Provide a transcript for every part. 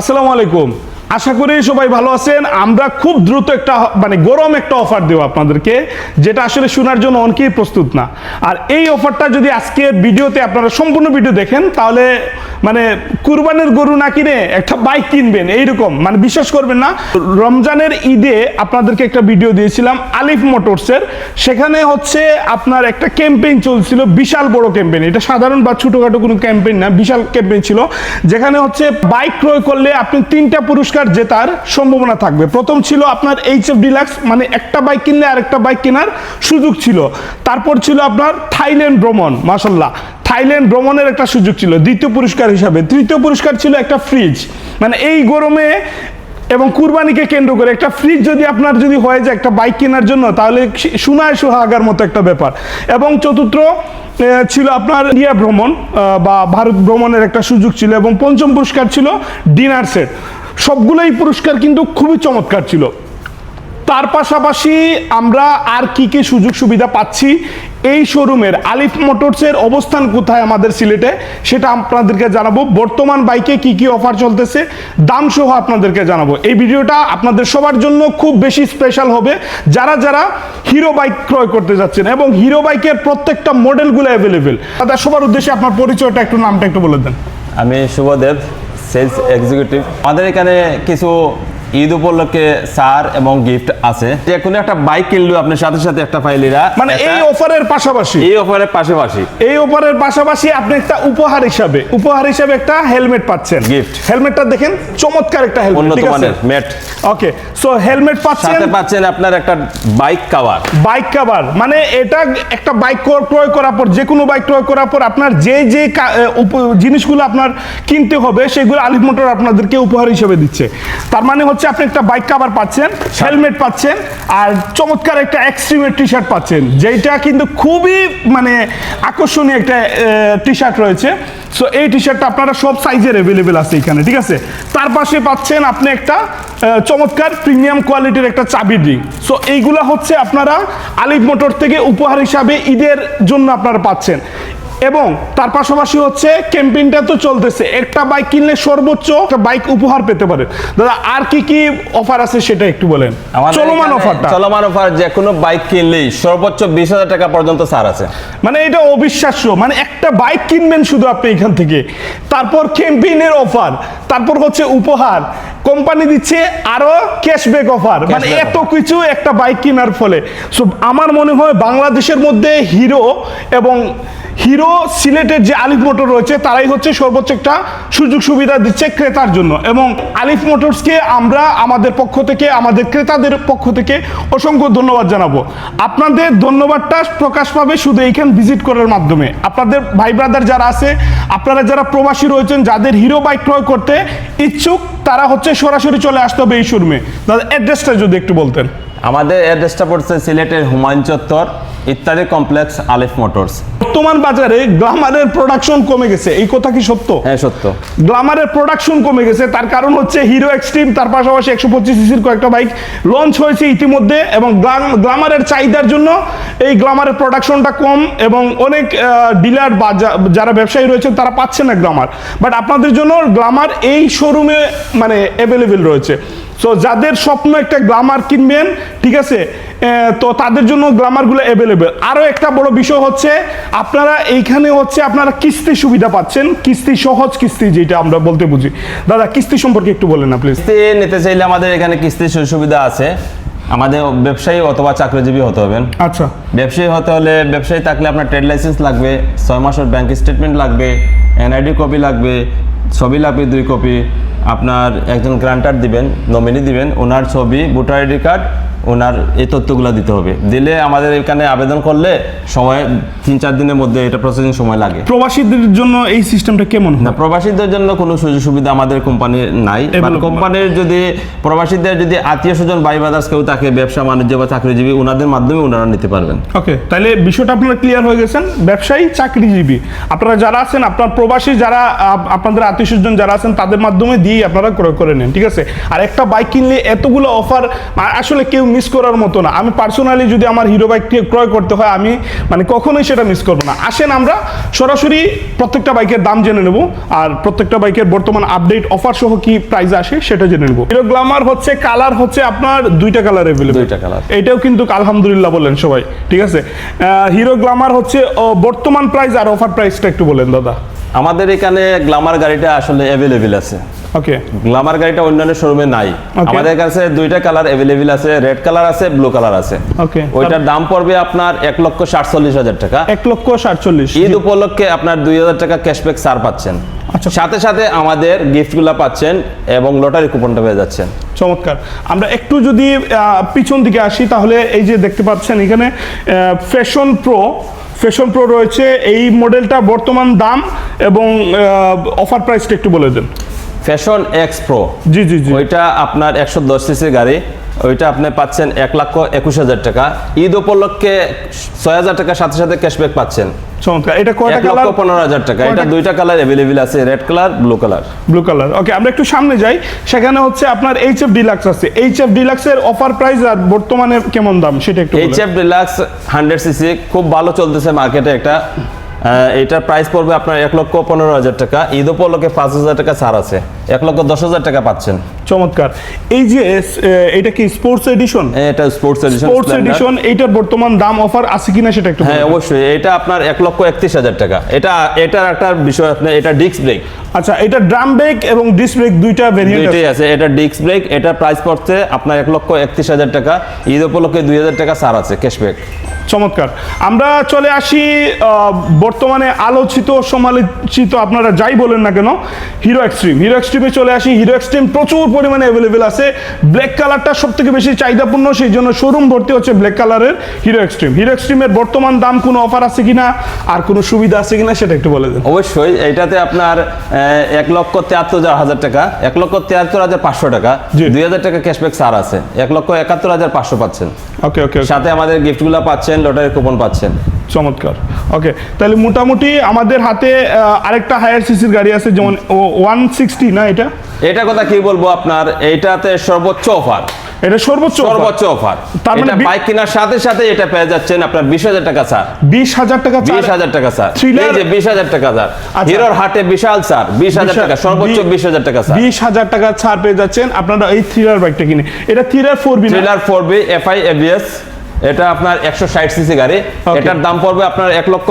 আসসালামু আলাইকুম। আশা করি সবাই ভালো আছেন। আমরা খুব দ্রুত একটা মানে গরম একটা অফার দেবো আপনাদেরকে, যেটা আসলে শোনার জন্য অনেকেই প্রস্তুত না। আর এই অফারটা যদি আজকের ভিডিওতে আপনারা সম্পূর্ণ ভিডিও দেখেন, তাহলে মানে কুরবানের গরু না কিনে একটা বাইক কিনবেন, এইরকম। মানে বিশ্বাস করবেন না। রমজানের ঈদে আপনাদেরকে একটা ভিডিও দিয়েছিলাম, আলিফ মোটরসের। সেখানে হচ্ছে আপনার একটা ক্যাম্পেইন চলছিল, বিশাল বড় ক্যাম্পেইন এটা সাধারণ বা ছোটখাটো কোনো ক্যাম্পেইন না, বিশাল ক্যাম্পেইন ছিল। যেখানে হচ্ছে বাইক ক্রয় করলে আপনি তিনটা পুরস্কার জেতার সম্ভাবনা থাকবে। প্রথম ছিল আপনার এইচ এফ ডিলাক্স মানে একটা বাইক কিনলে আরেকটা বাইক কেনার সুযোগ ছিল। তারপর ছিল আপনার থাইল্যান্ড ভ্রমণ মাসাল্লাহ থাইল্যান্ড ভ্রমণের একটা সুযোগ ছিল, দ্বিতীয় পুরস্কার হিসাবে। তৃতীয় পুরস্কার ছিল একটা ফ্রিজ মানে এই গরমে এবং কুরবানিকে কেন্দ্র করে একটা ফ্রিজ যদি আপনার যদি হয়ে যায় একটা বাইক কেনার জন্য, তাহলে সোনায় সোহাগার মতো একটা ব্যাপার। এবং চতুর্থ ছিল আপনার ইন্ডিয়া ভ্রমণ বা ভারত ভ্রমণের একটা সুযোগ ছিল এবং পঞ্চম পুরস্কার ছিল ডিনার সেট। সবগুলোই পুরস্কার কিন্তু খুবই চমৎকার ছিল। তার পাশাপাশি আমরা আর কি কি সুযোগ সুবিধা পাচ্ছি এই শোরুমের আলিফ মোটরসের অবস্থান কোথায় আমাদের সিলেটে সেটা আপনাদেরকে জানাব। বর্তমান বাইকে কি কি অফার চলতেছে দাম সহ আপনাদেরকে জানাব। এই ভিডিওটা আপনাদের সবার জন্য খুব বেশি স্পেশাল হবে। যারা যারা হিরো বাইক ক্রয় করতে যাচ্ছেন এবং হিরো বাইকের প্রত্যেকটা মডেলগুলো অ্যাভেলেবেল তাদের সবার উদ্দেশ্যে আপনার পরিচয়টা একটু নামটা একটু বলে দেন। আমি শুভদেব সেলস এক্সিকিউটিভ আমাদের এখানে কিছু ঈদ উপলক্ষে সার এবং গিফট আছে। যে কোনো একটা বাইক কিনলেও আপনার সাথে সাথে একটা ফাইলিরা মানে এই অফারের পাশাপাশি? এই অফারের পাশাপাশি। এই অফারের পাশাপাশি আপনি একটা উপহার হিসাবে উপহার হিসাবে একটা হেলমেট পাচ্ছেন। Gift. হেলমেটটা দেখেন চমৎকার একটা হেলমেট উন্নত মানের ম্যাট। ওকে সো হেলমেট পাচ্ছেন সাথে পাচ্ছেন আপনার একটা বাইক কভার বাইক কাভার মানে এটা একটা বাইক ক্রয় করার পর যে কোনো বাইক ক্রয় করার পর আপনার যে যে জিনিসগুলো আপনার কিনতে হবে সেগুলো আলিফ মোটর আপনাদেরকে উপহার হিসেবে দিচ্ছে। তার মানে হচ্ছে আপনি একটা বাইক কাভার পাচ্ছেন হেলমেট পাচ্ছেন, আর চমৎকার একটা এক্সট্রিমের টি শার্ট পাচ্ছেন। যেটা কিন্তু খুবই মানে আকর্ষণীয় একটা টি শার্ট রয়েছে। সো এই টি শার্টটা আপনারা সব সাইজের অ্যাভেলেবেল আছে এখানে, ঠিক আছে? তার পাশে পাচ্ছেন আপনি একটা চমৎকার প্রিমিয়াম কোয়ালিটির একটা চাবি রিং সো এইগুলা হচ্ছে আপনারা আলিফ মোটর থেকে উপহার হিসাবে ঈদের জন্য আপনারা পাচ্ছেন। এবং তার পাশাপাশি হচ্ছে ক্যাম্পেইনটা তো চলতেছে। একটা বাইক কিনলে সর্বোচ্চ একটা বাইক উপহার পেতে পারেন দাদা আর কি কি অফার আছে সেটা একটু বলেন? চলমান অফারটা চলমান অফার যে কোনো বাইক কিনলেই সর্বোচ্চ বিশ হাজার টাকা পর্যন্ত ছাড় আছে। মানে এটা অবিশ্বাস্য। মানে একটা বাইক কিনবেন শুধু আপনি এখান থেকে। তারপর ক্যাম্পেইনের অফার তারপর হচ্ছে উপহার কোম্পানি দিচ্ছে আরও ক্যাশব্যাক অফার মানে এত কিছু একটা বাইক কেনার ফলে। সো আমার মনে হয় বাংলাদেশের মধ্যে হিরো এবং হিরো সিলেটের যে আলিফ মোটর রয়েছে তারাই হচ্ছে সর্বোচ্চ একটা সুযোগ সুবিধা দিচ্ছে ক্রেতার জন্য। এবং আলিফ মোটরসকে আমরা আমাদের পক্ষ থেকে আমাদের ক্রেতাদের পক্ষ থেকে অসংখ্য ধন্যবাদ জানাব। আপনাদের ধন্যবাদটা প্রকাশ পাবে শুধু এইখান ভিজিট করার মাধ্যমে। আপনাদের ভাই ব্রাদার যারা আছে আপনারা যারা প্রবাসী রয়েছেন যাদের হিরো বাইক ক্রয় করতে ইচ্ছুক তারা হচ্ছে সরাসরি চলে আসতে হবে এই শোরুমে। দাদা অ্যাড্রেসটা যদি একটু বলতেন। আমাদের অ্যাড্রেসটা পড়ছে সিলেটের হুমায়ুন চত্বর ইত্যাদি কমপ্লেক্স আলিফ মোটরস বর্তমান বাজারে গ্লামারের প্রোডাকশন কমে গেছে। এই কথা কি সত্য? হ্যাঁ সত্য। গ্লামারের প্রোডাকশন কমে গেছে তার কারণ হচ্ছে হিরো এক্সট্রিম তার পাশাপাশি একশো পঁচিশ সিসির কয়েকটা বাইক লঞ্চ হয়েছে ইতিমধ্যে এবং গ্লাম- গ্লামারের চাহিদার জন্য এই গ্লামারের প্রোডাকশনটা কম এবং অনেক ডিলার বা যারা ব্যবসায়ী রয়েছেন তারা পাচ্ছে না গ্লামার। বাট আপনাদের জন্য গ্লামার এই শোরুমে মানে অ্যাভেলেবেল রয়েছে। সো যাদের স্বপ্ন একটা গ্লামার কিনবেন ঠিক আছে? তো তাদের জন্য গ্লামারগুলো অ্যাভেলেবেল আরও একটা বড় বিষয় হচ্ছে আপনারা এইখানে হচ্ছে আপনারা কিস্তি সুবিধা পাচ্ছেন। কিস্তি সহজ কিস্তি যেটা আমরা বলতে বুঝি। দাদা কিস্তি সম্পর্কে একটু বলেন না প্লিজ কিস্তি নিতে চাইলে আমাদের এখানে সুযোগ সুবিধা আছে। আমাদের ব্যবসায়ী অথবা চাকরিজীবী হতে হবেন। আচ্ছা। ব্যবসায়ী হতে হলে ব্যবসায়ী থাকলে আপনার ট্রেড লাইসেন্স লাগবে ছয় মাসের ব্যাংক স্টেটমেন্ট লাগবে এনআইডি কপি লাগবে ছবি লাগবে দুই কপি আপনার একজন গ্রান্টার দিবেন নমিনি দিবেন ওনার ছবি ভোটার আইডি কার্ড ওনার এই তথ্যগুলো দিতে হবে। দিলে আমাদের এখানে আবেদন করলে সময় তিন চার দিনের মধ্যে এটা প্রসেসিং সময় লাগে। প্রবাসীদের জন্য এই সিস্টেমটা কেমন না প্রবাসীদের জন্য কোনো সুযোগ সুবিধা আমাদের কোম্পানির নাই। কোম্পানির যদি প্রবাসীদের যদি আত্মীয় স্বজন বাই বাদাস কেউ থাকে ব্যবসা বাণিজ্য বা চাকরিজীবী ওনাদের মাধ্যমে ওনারা নিতে পারবেন। ওকে তাহলে বিষয়টা আপনারা ক্লিয়ার হয়ে গেছেন। ব্যবসায়ী চাকরিজীবী আপনারা যারা আছেন আপনার প্রবাসী যারা আপনাদের আত্মীয় স্বজন যারা আছেন তাদের মাধ্যমে দিয়েই আপনারা ক্রয় করে নেন ঠিক আছে? আর একটা বাইক কিনলে এতগুলো অফার আসলে কেউ মিস করার মতো না। আমি পার্সোনালি যদি আমার হিরো বাইকটি ক্রয় করতে হয় আমি মানে কখনোই সেটা মিস করব না। আসেন আমরা সরাসরি প্রত্যেকটা বাইকের দাম জেনে নেব আর প্রত্যেকটা বাইকের বর্তমান আপডেট অফার সহ কি প্রাইস আসে সেটা জেনে নেব। হিরো গ্লামার হচ্ছে কালার হচ্ছে আপনার দুইটা কালার অ্যাভেলেবল দুইটা কালার এটাও কিন্তু আলহামদুলিল্লাহ বলেন সবাই ঠিক আছে? হিরো গ্লামার হচ্ছে বর্তমান প্রাইস আর অফার প্রাইসটা একটু বলেন দাদা। আমাদের এখানে গ্লামার গাড়িটা আসলে অ্যাভেলেবেল আছে। ওকে গ্লামার গাড়িটা অন্যান্য শোরুমে নাই। আমাদের কাছে দুইটা কালার অ্যাভেলেবেল আছে রেড কালার আছে ব্লু কালার আছে। ওকে ওইটার দাম পড়বে আপনার এক লক্ষ সাতচল্লিশ হাজার টাকা। এক লক্ষ সাতচল্লিশ। ঈদ উপলক্ষে আপনার দুই হাজার টাকা ক্যাশব্যাক সার পাচ্ছেন। আচ্ছা। সাথে সাথে আমাদের গিফটগুলো পাচ্ছেন এবং লটারি কুপনটা পেয়ে যাচ্ছেন। চমৎকার। আমরা একটু যদি পিছন দিকে আসি তাহলে এই যে দেখতে পাচ্ছেন এখানে ফ্যাশন প্রো ফ্যাশন প্রো রয়েছে। এই মডেলটা বর্তমান দাম এবং অফার প্রাইসটা একটু বলে দেন। ফ্যাশন এক্স প্রো জি জি জি। ওইটা আপনার একশো দশ সিসির গাড়ি। ওইটা আপনি পাচ্ছেন এক লক্ষ একুশ হাজার টাকা। ঈদ উপলক্ষে ছয় হাজার টাকার সাথে সাথে ক্যাশব্যাক পাচ্ছেন। চমৎকার। এটা কয়টা কালার পনেরো হাজার টাকা। এটা দুইটা কালার অ্যাভেলেবেল আছে red colour blue colour blue colour okay আমরা একটু সামনে যাই। সেখানে হচ্ছে আপনার এইচ এফ ডিলাক্স আছে। এইচ এফ ডিলাক্সের অফার প্রাইস আর বর্তমানে কেমন দাম সেটা একটু H F deluxe hundred CC খুব ভালো চলতেছে মার্কেটে একটা। এটার প্রাইস পড়বে আপনার এক লক্ষ পনেরো হাজার টাকা। ঈদ উপলক্ষে পাঁচ হাজার টাকা ছাড় আছে। এক লক্ষ দশ হাজার টাকা পাচ্ছেন। চমৎকার। এই যে এটা কি স্পোর্টস এডিশন এটা স্পোর্টস এডিশন স্পোর্টস এডিশন এইটার বর্তমান দাম অফার আছে কিনা সেটা একটু হ্যাঁ অবশ্যই। এটা আপনার এক লক্ষ একত্রিশ হাজার টাকা। এটা এটার একটা বিষয় আপনার এটা ডিস্ক ব্রেক আচ্ছা এটা ড্রাম ব্রেক এবং ডিস্ক ব্রেক দুইটা ভেরিয়েন্ট দুইটাই আছে। এটা ডিস্ক ব্রেক এটার প্রাইস পড়ছে আপনার এক লক্ষ একত্রিশ হাজার টাকা। ঈদ উপলক্ষে দুই হাজার টাকা ছাড় আছে ক্যাশব্যাক চমৎকার। আমরা চলে আসি আহ, বর্তমানে আলোচিত সমালোচিত আপনারা যাই বলেন না কেন হিরো এক্সট্রিম হিরো এক্সট্রিমে চলে আসি। হিরো এক্সট্রিম প্রচুর পরিমাণে অ্যাভেলেবেল আছে। ব্ল্যাক কালারটা সব থেকে বেশি চাহিদাপূর্ণ সেই জন্য শোরুম ভর্তি হচ্ছে ব্ল্যাক কালারের হিরো এক্সট্রিম হিরো এক্সট্রিমের বর্তমান দাম কোনো অফার আছে কিনা আর কোনো সুবিধা আছে কিনা সেটা একটু বলে দেন। অবশ্যই এইটাতে আপনার এক লক্ষ তিয়াত্তর হাজার টাকা এক লক্ষ তিয়াত্তর হাজার পাঁচশো টাকা। দুই হাজার টাকা ক্যাশব্যাক ছাড় আছে। এক লক্ষ একাত্তর হাজার পাঁচশো পাচ্ছেন। ওকে ওকে সাথে আমাদের গিফটগুলো পাচ্ছেন লটারি কুপন পাচ্ছেন। চমৎকার। ওকে তাহলে মোটামুটি আমাদের হাতে আরেকটা হায়ার সিসির গাড়ি আছে যেমন ওয়ান সিক্সটি না এটা? এটা কথা কি বলব আপনার? এইটাতে সর্বোচ্চ অফার এটা সর্বোচ্চ সর্বোচ্চ অফার তার মানে বাইক কেনার সাথে সাথে এটা পেয়ে যাচ্ছেন আপনার বিশ হাজার টাকা ছাড় বিশ হাজার টাকা বিশ ছাড়। হাজার টাকা স্যার এই যে বিশ হাজার টাকা স্যার আচ্ছা। হিরোর হাটে বিশাল স্যার বিশ হাজার বিশ- টাকা সর্বোচ্চ বি- বিশ হাজার টাকা স্যার বিশ হাজার টাকা ছাড় পেয়ে যাচ্ছেন। আপনারা এই থ্রিলার বাইকটা কিনে। এটা thriller four B trailer four B FI ABS এটা আপনার একশো ষাট সিসি গাড়ি। এটার দাম পড়বে আপনার এক লক্ষ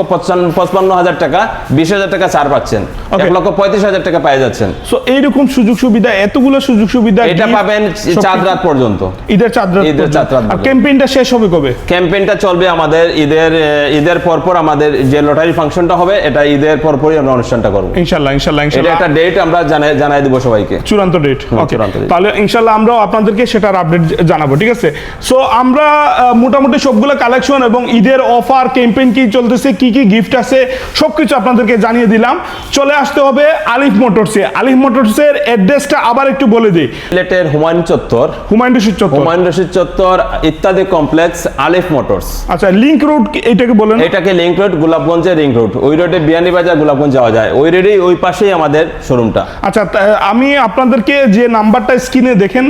পঁচপান্ন হাজার টাকা বিশ হাজার টাকা ছাড় পাচ্ছেন। এক লক্ষ পঁয়ত্রিশ হাজার টাকা পেয়ে যাচ্ছেন। সো এইরকম সুযোগ সুবিধা এতগুলো সুযোগ সুবিধা এটা পাবেন চাঁদ রাত পর্যন্ত। ঈদের চাঁদ রাত ঈদের। চাঁদ রাত ক্যাম্পেইনটা শেষ হবে কবে? ক্যাম্পেইনটা চলবে আমাদের ঈদের ঈদের পরপর আমাদের যে লটারি ফাংশনটা হবে এটা ঈদের পরপরই আমরা অনুষ্ঠানটা করব। ইনশাল্লাহ এটা ইনশাল্লাহ। একটা ডেট আমরা জানাই জানাই দেবো সবাইকে। চূড়ান্ত ডেট ওকে। তাহলে ইনশাল্লাহ আমরাও আপনাদেরকে সেটার আপডেট জানাব ঠিক আছে? সো আমরা আহ, মোটামুটি সবগুলো কালেকশন এবং ঈদের অফার ক্যাম্পেইন কি চলতেছে কি কি গিফট আছে সবকিছু আপনাদেরকে জানিয়ে দিলাম। চলে আসতে হবে আলিফ মোটরসে আলিফ মোটরসের অ্যাড্রেসটা আবার একটু বলে দিই। সিলেটের হুমায়ুন চত্বর। হুমায়ুন রশিদ চত্বর। হুমায়ুন রশিদ চত্বর ইত্যাদি কমপ্লেক্স আলিফ মোটরস আচ্ছা লিংক রোড এটাকে বলেন। এটাকে লিংক রোড গোলাপগঞ্জের রিং রোড ওই রোডে বিয়ানীবাজার গোলাপগঞ্জ যাওয়া যায়। ওই রোডেই ওই পাশেই আমাদের শোরুমটা আচ্ছা আমি আপনাদেরকে যে নাম্বারটা স্ক্রিনে দেখেন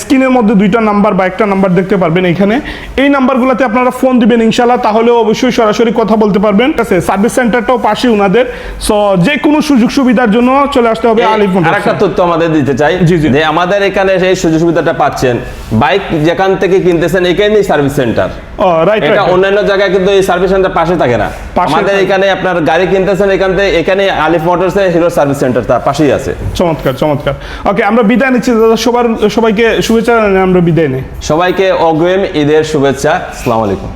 স্ক্রিনের মধ্যে দুইটা নাম্বার বা একটা নাম্বার দেখতে পারবেন এখানে। এই নাম্বারগুলোতে আপনারা ফোন দিবেন ইনশাল্লাহ তাহলে অবশ্যই সরাসরি কথা বলতে পারবেন। ঠিক আছে সার্ভিস সেন্টারটাও পাশে উনাদের। সো যে কোনো সুযোগ সুবিধার জন্য চলে আসতে হবে আলিফ আর একটা তথ্য আমাদের দিতে চাই জি, জি। যে আমাদের এখানে সেই সুযোগ সুবিধাটা পাচ্ছেন। বাইক যেখান থেকে কিনতেছেন এখানেই সার্ভিস সেন্টার। ও রাইট এটা অন্যান্য জায়গায় কিন্তু এই সার্ভিস সেন্টার পাশে থাকে না। আমাদের এখানে আপনার গাড়ি কিনতেছেন এখান থেকে এখানে আলিফ মোটরসে হিরো সার্ভিস সেন্টার তার পাশেই আছে। চমৎকার চমৎকার। ওকে আমরা বিদায় নিচ্ছি। দাদা সবার সবাইকে শুভেচ্ছা আমরা বিদায় নিই। সবাইকে অগ্রিম ঈদের শুভেচ্ছা আসসালামু আলাইকুম।